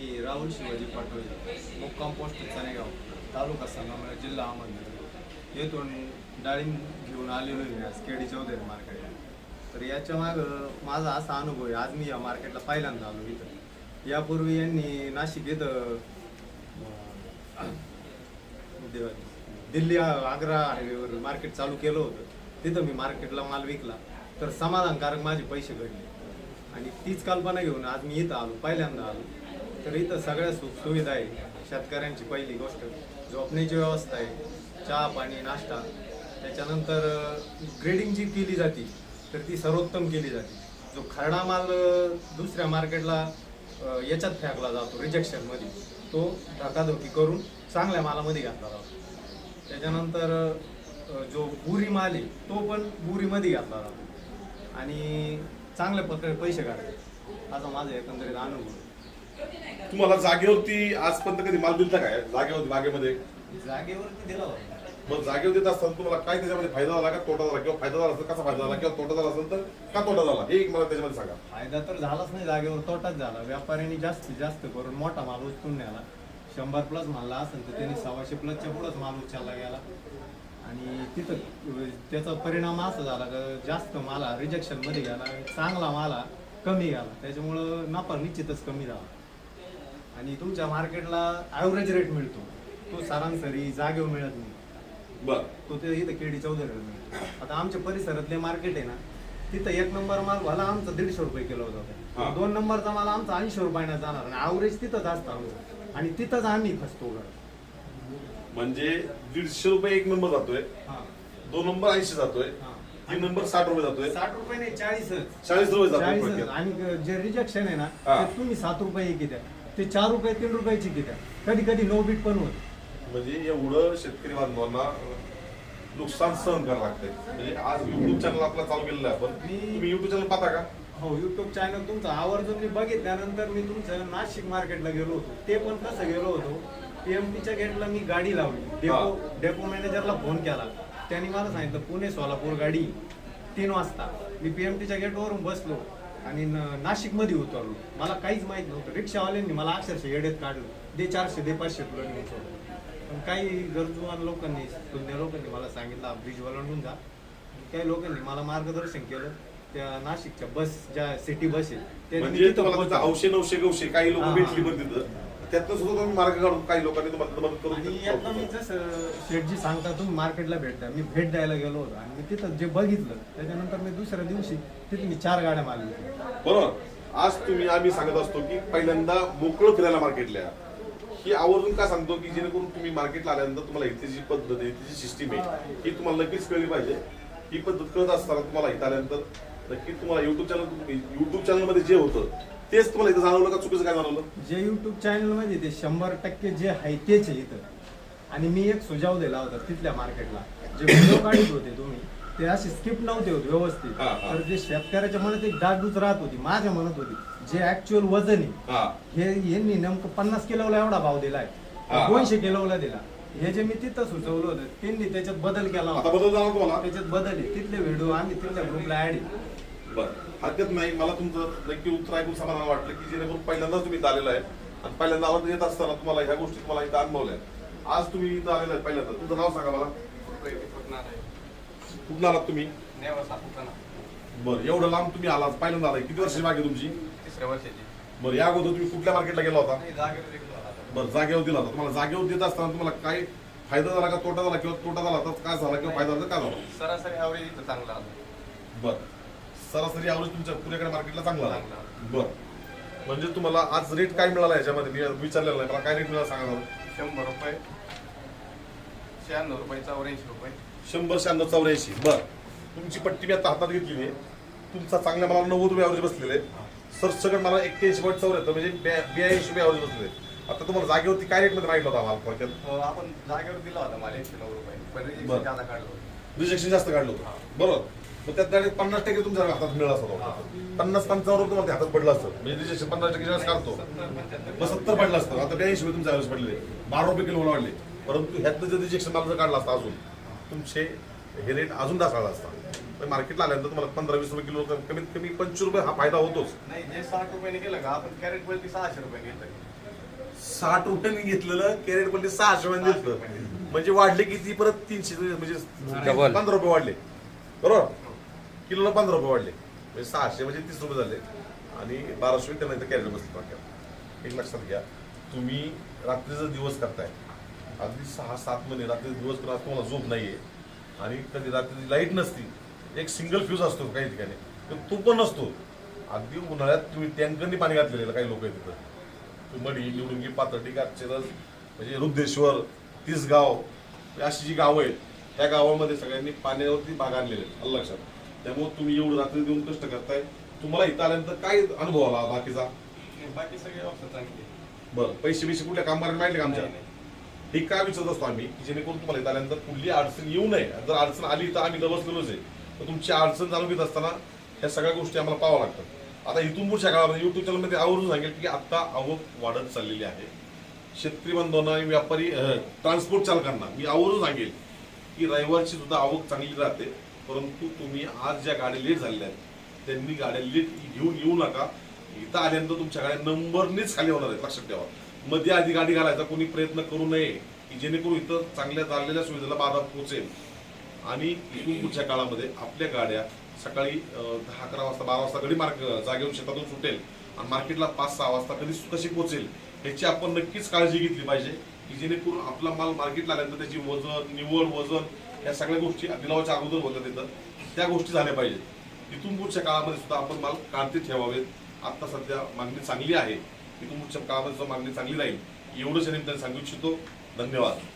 मी राहुल शिवाजी पाटोळे मुक्काम पोस्ट चनेगाव तालुका संगमनेर जिल्हा अहमदनगर. येथून डाळिंब घेऊन आलेलो आहे आज केडी चौधरी मार्केटला. तर याच्या मागं माझा असा अनुभव आहे आज मी या मार्केटला पहिल्यांदा आलो इथं. यापूर्वी यांनी नाशिक इथं देवा- दिल्ली आग्रा हायवेवर मार्केट चालू केलं होतं. तिथं मी मार्केटला माल विकला. तर समाधानकारक माझे पैसे घडले. आणि तीच कल्पना घेऊन आज मी इथं आलो पहिल्यांदा आलो. तर इथं सगळ्या सुखसुविधा आहे. शेतकऱ्यांची पहिली गोष्ट झोपण्याची व्यवस्था आहे चहा पाणी नाश्ता. त्याच्यानंतर ग्रेडिंग जी केली जाते तर ती सर्वोत्तम केली जाते. जो खरडा माल दुसऱ्या मार्केटला याच्यात फेकला जातो रिजेक्शनमध्ये तो धकाधकी करून चांगल्या मालामध्ये घातला जातो. त्याच्यानंतर जो बुरी माल आहे तो पण बुरीमध्ये घातला जातो. आणि चांगल्या प्रकारे पैसे काढतात. असा माझा एकंदरीत अनुभव तुम्हाला जागेवरती आजपर्यंत कधी माल दिलता काय? जागेवरती बागेमध्ये? जागेवरती दिला होता. मग जागेवर देत असताना तुम्हाला काय त्याच्यामध्ये फायदा झाला का? तोटा झाला किंवा फायदा झाला असेल कसा फायदा झाला? किंवा तोटा झाला असेल तर का तोटा झाला? हे एक मला त्याच्यामध्ये सांगा. फायदा तर झालाच नाही जागेवर तोटाच झाला. व्यापाऱ्यांनी जास्तीत जास्त करून मोठा माल उचलून न्याला शंभर प्लस मालला असेल तर त्यांनी सव्वाशे प्लसच्या पुढंच माल उचलला गेला. आणि तिथं त्याचा परिणाम असा झाला का जास्त माला रिजेक्शनमध्ये गेला. चांगला माला कमी गेला. त्याच्यामुळं नफा निश्चितच कमी झाला. आणि तुमच्या मार्केटला ॲव्हरेज रेट मिळतो. तो सरासरी जागेवर मिळत नाही. बर. तो ते इथं केडी चौधरी मिळतो. आता आमच्या परिसरातले मार्केट आहे ना तिथं एक नंबर माल भला आमचा दीडशे रुपये किलो. होता. दोन नंबरचा माल आमचा ऐंशी रुपयानं जाणार आणि ॲव्हरेज तिथंच असतं आणि तिथंच आम्ही फसतो म्हणजे दीडशे रुपये एक नंबर जातोय. हा. दोन नंबर ऐंशी जातोय. हा. तीन नंबर साठ रुपये जातोय. साठ रुपये नाही चाळीसच. चाळीस रुपये जातोय. आणि जे रिजेक्शन आहे ना. ते तुम्ही सात रुपये किती ते चार रुपये तीन रुपयाची किती कधी कधी नो बीट पण होत. म्हणजे एवढं शेतकरी बांधवांना नुकसान सहन करावं लागतंय. म्हणजे आज युट्यूब चॅनल आपला चालू केलेला आहे आपण मी- तुम्ही युट्यूब चॅनल पाहता का? हो युट्यूब चॅनल तुमचं आवर्जून मी बघितल्यानंतर मी तुमचं नाशिक मार्केटला गेलो होतो. ते पण कसं गेलो होतो. पीएमटीच्या गेटला मी गाडी लावली. डेपो डेपो मॅनेजरला फोन केला. त्यांनी मला सांगितलं पुणे सोलापूर गाडी. तीन वाजता. मी पीएमटीच्या गेटवरून बसलो. आणि नाशिकमध्ये उतरलो. मला काहीच माहीत नव्हतं. रिक्षावाल्यांनी मला अक्षरशः येड्यात काढलं. दे चारशे दे पाचशे तुला नेऊन सोडलं पण काही गरजूवान लोकांनी तुझ्या लोकांनी मला सांगितलं ब्रिज वलंडून जा. काही लोकांनी मला मार्गदर्शन केलं. त्या नाशिकच्या बस ज्या सिटी बस आहे त्यांनी म्हणजे तिथं तुम्हाला तिथं पोहोचवलं. औषे नवशे गवशे काही लोक. भेटली पण तिथं. त्यातनं सुद्धा तुम्ही मार्ग काढून काही लोकांनी तुम्हाला मदत आणि यातनं मी करून जसं शेठजी सांगता तुम्ही मार्केटला भेटता. मी भेट द्यायला गेलो होतो आणि मी तिथं जे बघितलं त्याच्यानंतर मी दुसऱ्या दिवशी तिथे मी चार गाड्या मारल्या. बरोबर आज तुम्ही आम्ही सांगत असतो की पहिल्यांदा मोकळं फिरायला मार्केटला या. ही आवर्जून का सांगतो की जेणेकरून तुम्ही मार्केटला आल्यानंतर तुम्हाला इथे जी पद्धत आहे इथे जी सिस्टीम आहे ही तुम्हाला नक्कीच कळली पाहिजे. ही पद्धत कळत असताना तुम्हाला इथं आल्यानंतर नक्की तुम्हाला युट्यूब चॅनल युट्यूब चॅनलमध्ये जे होतं तेच तुम्हाला इथं जाणवलं का? चुकीचं काय जाणवलं? जे युट्यूब चॅनलमध्ये ते शंभर टक्के जे आहे तेच आहे इथं. आणि मी एक सुझाव दिला होता तिथल्या मार्केटला. जे व्हिडिओ काढत होते तुम्ही ते असे स्किप नव्हते होते व्यवस्थित. हा, हा. तर जे शेतकऱ्याच्या मनात एक डागडूच राहत होती माझ्या मनात होती जे ऍक्च्युअल वजन आहे हा. हे यांनी नेमकं पन्नास किलोला एवढा भाव दिलाय हा. दोनशे किलोला दिला. हे जे मी तिथं सुचवलं होतं त्यांनी त्याच्यात बदल केला आता होता. बदल जाणार तुम्हाला? त्याच्यात बदल आहे. तिथले व्हिडिओ आम्ही तिथल्या ग्रुपला ऍड बरं. हरकत नाही. मला तुमचं नक्की उत्तर ऐकून समाधान वाटलं की जेणेकरून पहिल्यांदाच तुम्ही आलेला आहे. आणि पहिल्यांदा आवाज येत असताना तुम्हाला ह्या गोष्टी तुम्हाला इथं अनुभवल्या. आज तुम्ही इथं आलेला आहे पहिल्यांदा. तुमचं नाव सांगा मला. कुठून आलात तुम्ही? बरं. एवढं लांब तुम्ही आलात. पहिल्यांदा आलाय. किती वर्षाची मागे तुमची? तिसऱ्या वर्षाची. बरं. या अगोदर तुम्ही कुठल्या मार्केटला गेला होता. बरं. जागेवर दिला होता. तुम्हाला जागेवर देत असताना तुम्हाला काय फायदा झाला का तोटा झाला किंवा तोटा झाला तर काय झाला किंवा फायदा झाला तर काय झाला? सरासरी ॲव्हरेज इथं चांगला आला. बरं. सरासरी आवरेज तुमच्या पुण्याकडे मार्केटला चांगला. बरं. म्हणजे तुम्हाला आज रेट काय मिळाला याच्यामध्ये? मी विचारलेलं नाही मला काय रेट मिळाला सांगा. शंभर रुपये. शहाण्णव रुपये चौऱ्याऐंशी रुपये. शंभर शहाण्णव चौऱ्याऐंशी. बर. तुमची पट्टी मी आता हातात घेतलेली आहे. तुमचा चांगल्या मला नव्वद रुपये ॲव्हरेज बसलेले सरसकट मला एक्क्याऐंशी पॉईंट चौऱ्याहत्तर म्हणजे ब्याऐंशी रुपये ॲव्हरेज बसलेले आता तुम्हाला जागेवरती काय रेटमध्ये राहिलं होता थोडक्यात? तो आपण जागेवर दिला होता मला एकशे नऊ रुपये. पण बरं. रिजेक्शन जादा काढलं होतं. रिजेक्शन जास्त काढलं होतं. बरोबर. मग त्यात डायरेक्ट पन्नास टक्के तुमच्या हातात मिळाला असता. पन्नास पंचावन्न रुपये तुम्हाला ते हातात पडलं असतं. म्हणजे रिजेक्शन पन्नास टक्के जास्त काढतो. मग सत्तर पडलं असतं. आता ब्याऐंशी रुपये तुमच्या ॲव्हरेज पडले. बारा रुपये किलो वाढले. परंतु ह्यातलं जर रिजेक्शन माल जर काढला असता अजून तुमचे हे रेट अजून ढासळला असता. पण मार्केटला आल्यानंतर तुम्हाला पंधरा वीस रुपये किलो कमीत कमी पंचवीस रुपये हा फायदा होतोच. नाही जे साठ रुपयाने केलं का आपण कॅरेट वरती सहाशे रुपये साठ रुपयांनी घेतलेलं कॅरेट पण ते सहाशे मध्ये घेतलं म्हणजे वाढले किती? परत तीनशे म्हणजे. पंधरा रुपये वाढले. बरोबर? किलोला पंधरा रुपये वाढले. म्हणजे सहाशे म्हणजे तीस रुपये झाले. आणि बाराशे त्यांना इथं कॅरेट बसले डोक्यात एक लक्षात घ्या. तुम्ही रात्रीचा दिवस करताय अगदी सहा सात महिने रात्री दिवस करून तुम्हाला झोप नाही आहे आणि कधी रात्री लाइट नसती एक सिंगल फ्यूज असतो काही ठिकाणी तर तो पण नसतो. अगदी उन्हाळ्यात तुम्ही टँकरनी पाणी घातलेलं काही लोक आहेत तिथं. मडी निवडुंगी पाथर्डी काटचेरस म्हणजे रुद्धेश्वर तिसगाव अशी जी गावं आहेत त्या गावामध्ये सगळ्यांनी पाण्यावरती बाग आणलेले आहेत. लक्षात? त्यामुळे तुम्ही एवढं रात्री देऊन कष्ट करताय. तुम्हाला इथं आल्यानंतर काय अनुभव आला बाकीचा? बाकी सगळे चांगले बरं पैसे बिशे कुठल्या कामगारांनी माहिती का आमच्या. हे काय विचारत असतो आम्ही? की जेणेकरून तुम्हाला इथं आल्यानंतर कुठली अडचण येऊ नये. जर अडचण आली तर आम्ही दबसलेलोच आहे. तर तुमची अडचण जाणून घेत असताना ह्या सगळ्या गोष्टी आम्हाला पाहाव्या लागतात. आता इथून पुढच्या काळामध्ये युट्यूब चॅनलमध्ये आवर्जून सांगेल की आता आवक वाढत चाललेली आहे. शेतकरी बांधवांना व्यापारी ट्रान्सपोर्ट चालकांना मी आवर्जून सांगेल की रविवारची सुद्धा आवक चांगली राहते. परंतु तुम्ही आज ज्या गाड्या लेट झालेल्या आहेत त्यांनी गाड्या लेट घेऊन येऊ नका. इथं आल्यानंतर तुमच्या गाड्या नंबरनेच खाली होणार आहेत लक्षात ठेवा. मध्ये आधी गाडी घालायचा कोणी प्रयत्न करू नये की जेणेकरून इथं चांगल्या चाललेल्या सुविधेला बाधा पोहोचेल. आणि इथून पुढच्या काळामध्ये आपल्या गाड्या सकाळी दहा अकरा वाजता बारा वाजता कधी मार्ग जागेवर शेतातून सुटेल. आणि मार्केटला पाच सहा वाजता कधी कशी पोहोचेल ह्याची आपण नक्कीच काळजी घेतली पाहिजे की जेणेकरून आपला माल मार्केटला आल्यानंतर त्याची वजन निवड वजन या सगळ्या गोष्टी लिलावाच्या अगोदर होत्या येतात त्या गोष्टी झाल्या पाहिजेत. इथून पुढच्या काळामध्ये सुद्धा आपण माल काढते ठेवावेत. आत्ता सध्या मागणी चांगली आहे. इथून पुढच्या काळामध्ये सुद्धा मागणी चांगली राहील. एवढंच या निमित्ताने सांगू इच्छितो. धन्यवाद.